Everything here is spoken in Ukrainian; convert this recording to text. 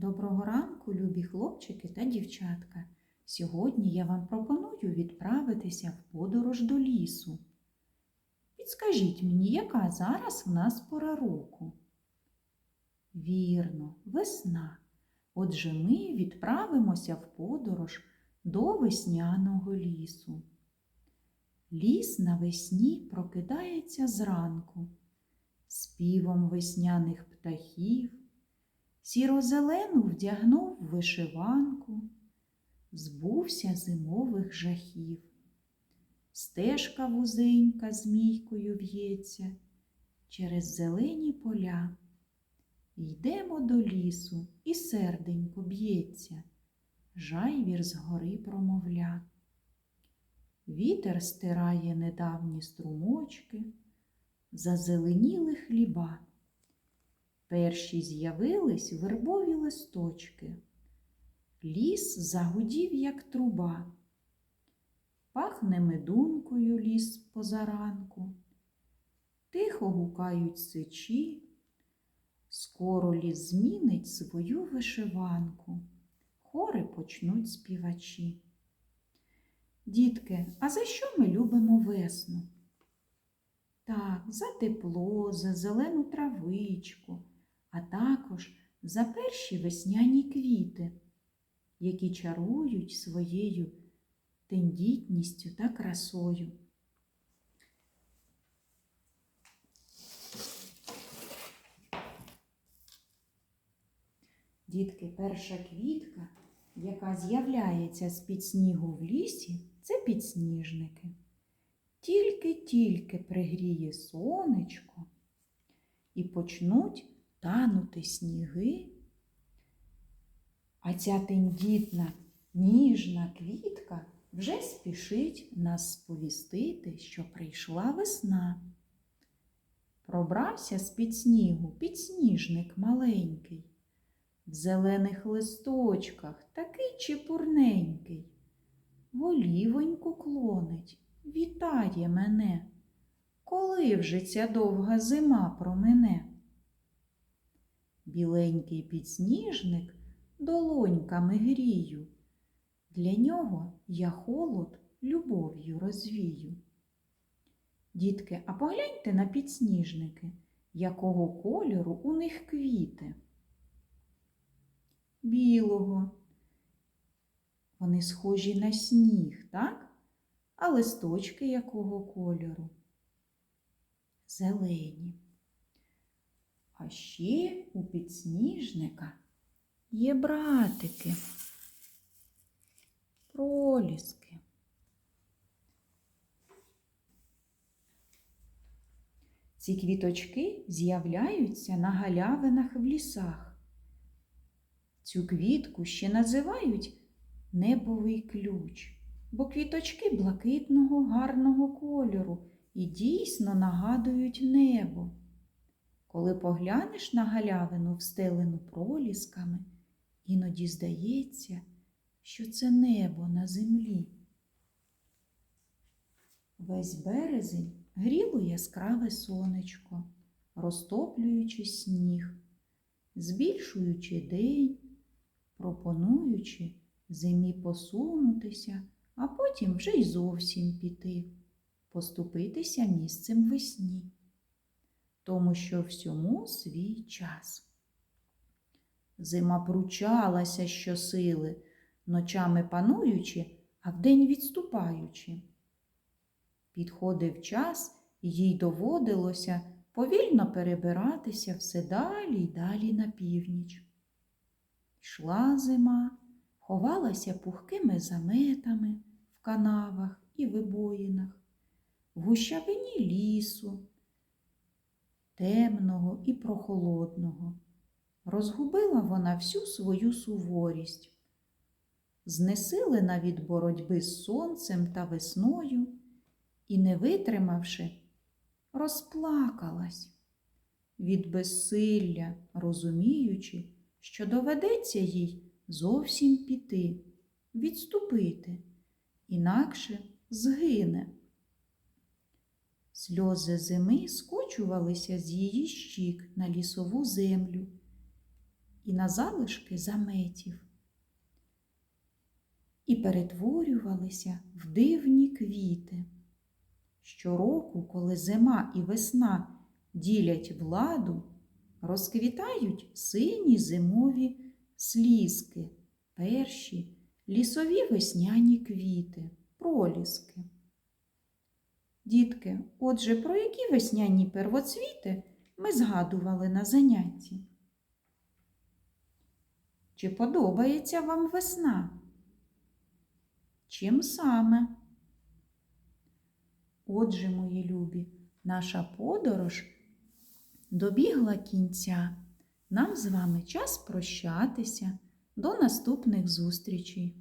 Доброго ранку, любі хлопчики та дівчатка. Сьогодні я вам пропоную відправитися в подорож до лісу. Підскажіть мені, яка зараз в нас пора року? Вірно, весна. Отже, ми відправимося в подорож до весняного лісу. Ліс навесні прокидається зранку, співом весняних птахів. Сіро-зелену вдягнув вишиванку, збувся зимових жахів. Стежка вузенька змійкою в'ється через зелені поля. Йдемо до лісу, і серденько б'ється, жайвір з гори промовля. Вітер стирає недавні струмочки, зазеленіли хліба. Перші з'явились вербові листочки. Ліс загудів, як труба. Пахне медункою ліс позаранку. Тихо гукають сичі. Скоро ліс змінить свою вишиванку. Хори почнуть співачі. Дітки, а за що ми любимо весну? Так, за тепло, за зелену травичку, також за перші весняні квіти, які чарують своєю тендітністю та красою. Дітки, перша квітка, яка з'являється з-під снігу в лісі, це підсніжники. Тільки-тільки пригріє сонечко і почнуть танути сніги. А ця тендітна ніжна квітка вже спішить нас сповістити, що прийшла весна. Пробрався з-під снігу підсніжник маленький, в зелених листочках такий чепурненький, голівоньку клонить, вітає мене, коли вже ця довга зима промине. Біленький підсніжник долоньками грію, для нього я холод любов'ю розвію. Дітки, а погляньте на підсніжники, якого кольору у них квіти. Білого. Вони схожі на сніг, так? А листочки якого кольору? Зелені. А ще у підсніжника є братики, проліски. Ці квіточки з'являються на галявинах в лісах. Цю квітку ще називають небовий ключ, бо квіточки блакитного гарного кольору і дійсно нагадують небо. Коли поглянеш на галявину, встелену пролісками, іноді здається, що це небо на землі. Весь березень гріло яскраве сонечко, розтоплюючи сніг, збільшуючи день, пропонуючи зимі посунутися, а потім вже й зовсім піти, поступитися місцем весні тому що всьому свій час. Зима пручалася щосили, ночами пануючи, а вдень відступаючи. Підходив час, і їй доводилося повільно перебиратися все далі й далі на північ. Йшла зима, ховалася пухкими заметами в канавах і вибоїнах, в гущавині лісу, темного і прохолодного. Розгубила вона всю свою суворість, знесилена від боротьби з сонцем та весною і, не витримавши, розплакалась від безсилля, розуміючи, що доведеться їй зовсім піти, відступити, інакше згине. Сльози зими скочувалися з її щік на лісову землю, і на залишки заметів. І перетворювалися в дивні квіти. Щороку, коли зима і весна ділять владу, розквітають сині зимові слізки, перші лісові весняні квіти, проліски. Дітки, отже, про які весняні первоцвіти ми згадували на занятті? Чи подобається вам весна? Чим саме? Отже, мої любі, наша подорож добігла кінця. Нам з вами час прощатися. До наступних зустрічей!